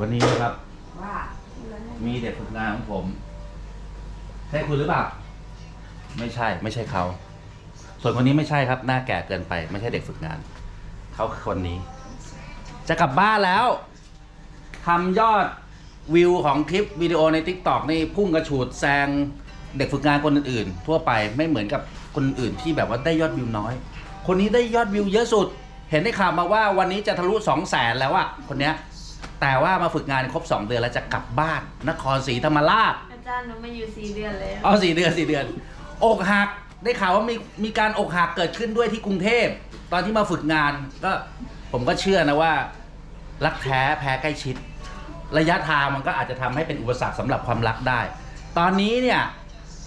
วันนี้นะครับ ว่ามีเด็กฝึกงานของผม ใช่คุณหรือเปล่า ไม่ใช่ ไม่ใช่เขา ส่วนคนนี้ไม่ใช่ครับ หน้าแก่เกินไป ไม่ใช่เด็กฝึกงาน เขาคือคนนี้ จะกลับบ้านแล้วทำยอดวิวของคลิปวิดีโอใน t ิ k t o k นี่พุ่งกระฉูดแซงเด็กฝึกงานคนอื่นๆ ทั่วไปไม่เหมือนกับคนอื่นที่แบบว่าได้ยอดวิวน้อย คนนี้ได้ยอดวิวเยอะสุด เห็นได้ข่าวมาว่าวันนี้จะทะลุ2 0 0แสนแล้วอะคนเนี้ย แต่ว่ามาฝึกงานครบ 2 เดือนแล้วจะกลับบ้านนครศรีธรรมราชอาจารย์หนูมาอยู่สี่เดือนแล้วเอาสี่เดือนสี่เดือน อกหักได้ข่าวว่ามีมีการอกหักเกิดขึ้นด้วยที่กรุงเทพ ตอนที่มาฝึกงานก็ผมก็เชื่อนะว่า รักแท้แพ้ใกล้ชิด ระยะทางมันก็อาจจะทำให้เป็นอุปสรรคสำหรับความรักได้ ตอนนี้เนี่ย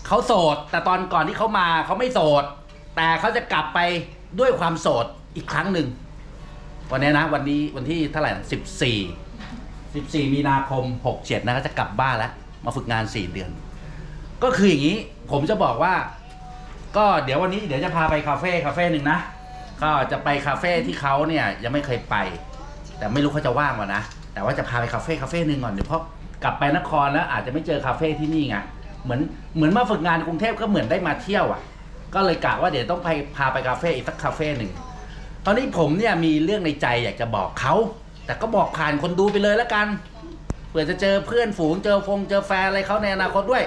เขาโสด แต่ตอนก่อนที่เขามาเขาไม่โสด แต่เขาจะกลับไปด้วยความโสดอีกครั้งหนึ่งวันนี้นะวันนี้วันที่เท่าไหร่สิบสี่สิ บสี่มีนาคมหกเจ็ดนะก็จะกลับบ้านแล้ว มาฝึกงานสี่เดือน ก็คืออย่างนี้ ผมจะบอกว่า ก็เดี๋ยววันนี้เดี๋ยวจะพาไปคาเฟ่คาเฟ่หนึ่งนะ ก็จะไปคาเฟ่ที่เขาเนี่ยยังไม่เคยไป แต่ไม่รู้เขาจะว่างวะนะ แต่ว่าจะพาไปคาเฟ่คาเฟ่หนึ่งก่อนเดี๋ยวเพราะกลับไปนครแล้วอาจจะไม่เจอคาเฟ่ที่นี่ไง เหมือนเหมือนมาฝึกงานกรุงเทพก็เหมือนได้มาเที่ยวอะ ก็เลยกะว่าเดี๋ยวต้องไปพาไปคาเฟ่อีกสักคาเฟ่หนึ่ง ตอนนี้ผมเนี่ยมีเรื่องในใจอยากจะบอกเขา แต่ก็บอกผ่านคนดูไปเลยแล้วกันเผื่อจะเจอเพื่อนฝูงเจอฟงเจอแฟนอะไรเขาในอนาคตด้วย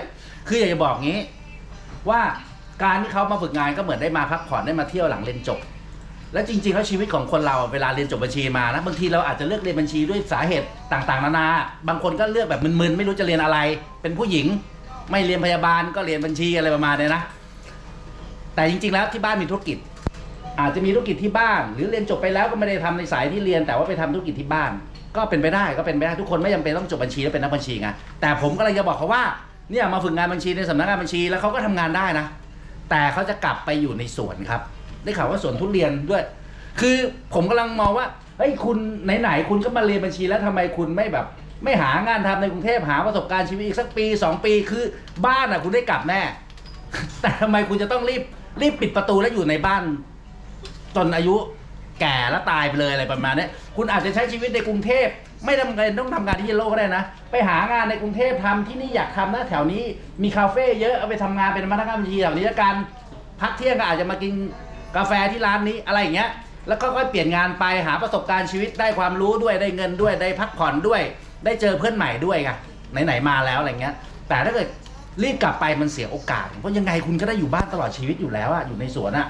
คืออยากจะบอกงี้ ว่าการที่เขามาฝึกงานก็เหมือนได้มาพักผ่อนได้มาเที่ยวหลังเรียนจบ และจริงๆแล้วชีวิตของคนเราเวลาเรียนจบบัญชีมานะบางทีเราอาจจะเลือกเรียนบัญชีด้วยสาเหตุต่างๆ นานา บางคนก็เลือกแบบมึนๆไม่รู้จะเรียนอะไร เป็นผู้หญิง ไม่เรียนพยาบาลก็เรียนบัญชีอะไรประมาณเนี้ยนะแต่จริงๆแล้วที่บ้านมีธุรกิจ อาจจะมีธุรกิจที่บ้าน หรือเรียนจบไปแล้วก็ไม่ได้ทำในสายที่เรียน แต่ว่าไปทำธุรกิจที่บ้าน ก็เป็นไปได้ก็เป็นไปได้ทุกคนไม่จำเป็นต้องจบบัญชีแล้วเป็นนักบัญชีไงแต่ผมก็เลยจะบอกเขาว่าเนี่ยมาฝึกงานบัญชีในสำนักงานบัญชีแล้วเขาก็ทำงานได้นะ แต่เขาจะกลับไปอยู่ในสวนครับ ได้ข่าวว่าสวนทุเรียนด้วย คือผมกำลังมองว่าเฮ้ยคุณไหนๆคุณก็มาเรียนบัญชีแล้วทำไมคุณไม่แบบ ไม่หางานทำในกรุงเทพหาประสบการณ์ชีวิตอีกสักปีสองปีคือบ้านอะคุณได้กลับแน่ แต่ทำไมคุณจะต้องรีบรีบปิดประตูแล้วอยู่ในบ้าน จนอายุแก่แล้วตายไปเลยอะไรประมาณเนี้ยคุณอาจจะใช้ชีวิตในกรุงเทพ ไม่จำเป็นต้องทำงานที่เยลโลก็ได้นะ ไปหางานในกรุงเทพทำที่นี่อยากทำนะแถวนี้มีคาเฟ่เยอะเอาไปทำงานเป็นพนักงานบัญชีแถวนี้ละกันพักเที่ยงก็อาจจะมากินกาแฟที่ร้านนี้อะไรอย่างเงี้ย แล้วก็ค่อยเปลี่ยนงานไปหาประสบการณ์ชีวิตได้ความรู้ด้วยได้เงินด้วยได้พักผ่อนด้วย ได้เจอเพื่อนใหม่ด้วยไงไหนๆมาแล้วอะไรเงี้ย แต่ถ้าเกิดรีบกลับไปมันเสียโอกาสเพราะยังไงคุณก็ได้อยู่บ้านตลอดชีวิตอยู่แล้วอะอยู่ในสวนอะ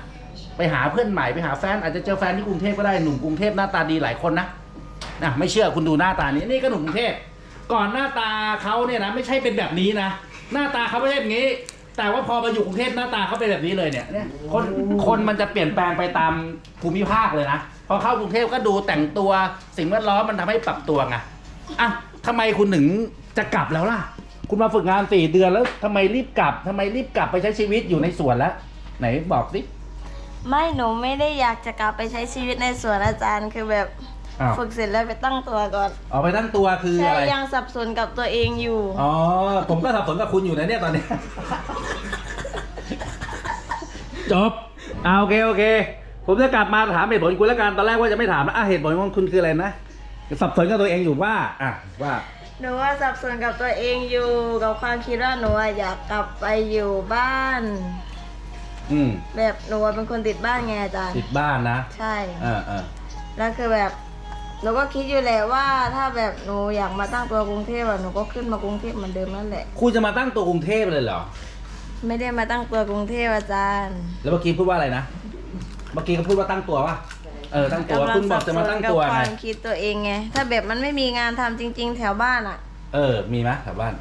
ไปหาเพื่อนใหม่ไปหาแฟนอาจจะเจอแฟนที่กรุงเทพก็ได้หนุ่มกรุงเทพหน้าตาดีหลายคนนะนะไม่เชื่อคุณดูหน้าตานี้นี่ก็หนุ่มกรุงเทพก่อนหน้าตาเขาเนี่ยนะไม่ใช่เป็นแบบนี้นะหน้าตาเขาไม่ใช่แบบนี้ แต่ว่าพอมาอยู่กรุงเทพหน้าตาเขาเป็นแบบนี้เลยเนี่ยเนี่ยคนคนมันจะเปลี่ยนแปลงไปตามภูมิภาคเลยนะพอเข้ากรุงเทพก็ดูแต่งตัวสิ่งแวดล้อมมันทำให้ปรับตัวไงอะทำไมคุณถึงจะกลับแล้วล่ะ คุณมาฝึกงานสี่เดือนแล้วทำไมรีบกลับทำไมรีบกลับไปใช้ชีวิตอยู่ในสวนแล้ว ไหนบอกสิ ไม่หนูไม่ได้อยากจะกลับไปใช้ชีวิตในสวนอาจารย์คือแบบอ้าวฝึกเสร็จแล้วไปตั้งตัวก่อนออกไปตั้งตัวคือใช่อะไร ยังสับสนกับตัวเองอยู่ อ๋อ ผมก็สับสนกับคุณอยู่นะเนี่ยตอนนี้จบอ่าโอเคโอเค ผมจะกลับมาถามเหตุผลคุณแล้วกันตอนแรกว่าจะไม่ถามนะอะเหตุผลของคุณคืออะไรนะสับสนกับตัวเองอยู่ว่าอะว่าหนูว่าสับสนกับตัวเองอยู่ กับความคิดว่าหนูอะอยากกลับไปอยู่บ้าน อืมแบบหนูอะเป็นคนติดบ้านไงอาจารย์ติดบ้านนะ ใช่เออเออแล้วคือแบบหนูก็คิดอยู่แหละว่าถ้าแบบหนูอยากมาตั้งตัวกรุงเทพอะหนูก็ขึ้นมากรุงเทพเหมือนเดิมนั่นแหละ คุณจะมาตั้งตัวกรุงเทพเลยเหรอ ไม่ได้มาตั้งตัวกรุงเทพอาจารย์ แล้วเมื่อกี้พูดว่าอะไรนะ เมื่อกี้เขาพูดว่าตั้งตัวปะเออตั้งตัวกำลัคุณบอกจะมาตั้งตัวสับสนกับคไงวามคิดตัวเองไง ถ้าแบบมันไม่มีงานทำจริง ๆ แถวบ้านอะเออมีไหมแถวบ้าน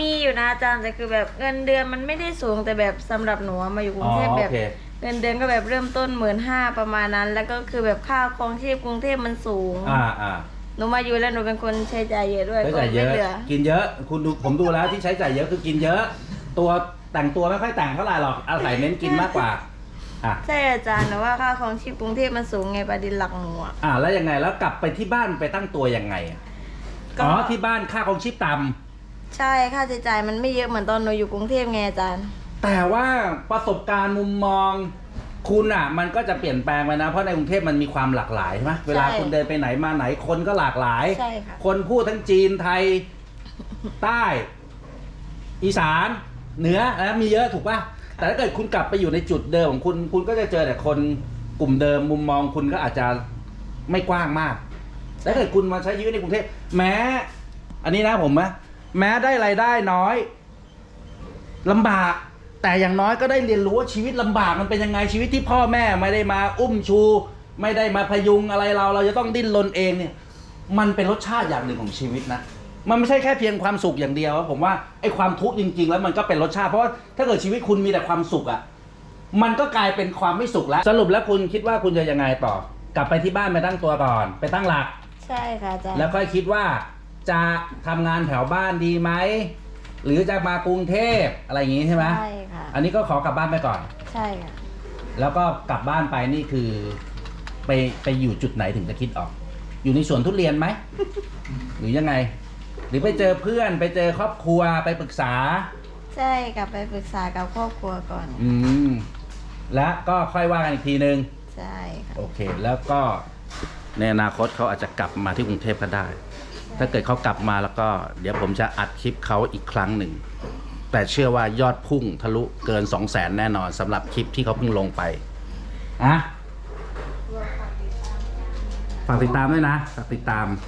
มีอยู่นะอาจารย์แต่คือแบบเงินเดือนมันไม่ได้สูงแต่แบบสำหรับหนูอะมาอยู่กรุอ๋งอเทพโอแบบเคเงินเดือนก็แบบเริ่มต้นหมื่นห้าประมาณนั้น แล้วก็คือแบบค่าครองชีพกรุงเทพมันสูง อ่าอ่าหนูมาอยู่แล้วหนูเป็นคนใช้จ่ายเยอะด้วยใช้ก็จ่ายเยไม่อะ เหลือ กินเยอะคุณดูผมดูแล้วที่ใช้จ่ายเยอะคือกินเยอะ ตัวแต่งตัวไม่ค่อยแต่งเท่าไหร่หรอกอาศัยเน้นกินมากกว่าอะใช่อาจารย์หนูว่าค่าครองชีพกรุงเทพมันสูงไงประเด็นหลักหนูอะอะแล้วยังไงแล้วกลับไปที่บ้านไปตั้งตัวยังไงอะก็อ๋อที่บ้านค่าของชีพต่ ใช่ค่าใช้จ่ายมันไม่เยอะเหมือนตอนหนูอยู่กรุงเทพไงอาจารย์ำแต่ว่าประสบการณ์มุมมองคุณอะ มันก็จะเปลี่ยนแปลงไปนะ เพราะในกรุงเทพมันมีความหลากหลายใช่ไหมเวลาคุณเดินไปไหนมาไหนคนก็หลากหลาย ใช่ค่ะ คนพูดทั้งจีนไทยใต้ อีสานเหนือนะมีเยอะถูกป่ะ แต่ถ้าเกิดคุณกลับไปอยู่ในจุดเดิมของคุณ คุณก็จะเจอแต่คนกลุ่มเดิมมุมมองคุณก็อาจจะไม่กว้างมากแต่ถ้าเกิดคุณมาใช้ชีวิตในกรุงเทพแม้ อันนี้นะผมนะ แม้ได้รายได้น้อยลำบาก แต่อย่างน้อยก็ได้เรียนรู้ว่าชีวิตลำบากมันเป็นยังไงชีวิตที่พ่อแม่ไม่ได้มาอุ้มชู ไม่ได้มาพยุงอะไรเรา เราจะต้องดิ้นรนเองเนี่ย มันเป็นรสชาติอย่างหนึ่งของชีวิตนะ มันไม่ใช่แค่เพียงความสุขอย่างเดียว ผมว่าไอ้ความทุกข์จริง ๆ แล้วมันก็เป็นรสชาติเพราะว่าถ้าเกิดชีวิตคุณมีแต่ความสุขอะ่ะมันก็กลายเป็นความไม่สุขแล้วสรุปแล้วคุณคิดว่าคุณจะยังไงต่อ กลับไปที่บ้านไปตั้งตัวก่อน ไปตั้งหลัก ใช่ค่ะอาจารย์ แล้วค่อยคิดว่า จะทำงานแถวบ้านดีไหมหรือจะมากรุงเทพอะไรอย่างงี้ใช่ไหมใช่ค่ะ อันนี้ก็ขอกลับบ้านไปก่อน ใช่ค่ะ แล้วก็กลับบ้านไปนี่คือ ไปไปอยู่จุดไหนถึงจะคิดออก อยู่ในสวนทุเรียนไหม หรือยังไง หรือไปเจอเพื่อนไปเจอครอบครัวไปปรึกษา ใช่กลับไปปรึกษากับครอบครัวก่อน อืม และก็ค่อยว่ากันอีกทีนึง ใช่ค่ะ โอเค แล้วก็ในอนาคตเขาอาจจะกลับมาที่กรุงเทพก็ได้ ถ้าเกิดเขากลับมาแล้วก็ เดี๋ยวผมจะอัดคลิปเขาอีกครั้งหนึ่ง แต่เชื่อว่ายอดพุ่งทะลุเกิน 2 0 0แสนแน่นอนสำหรับคลิปที่เขาเพิ่งลงไปอะฝากติดตามด้วยนะฝากติดตาม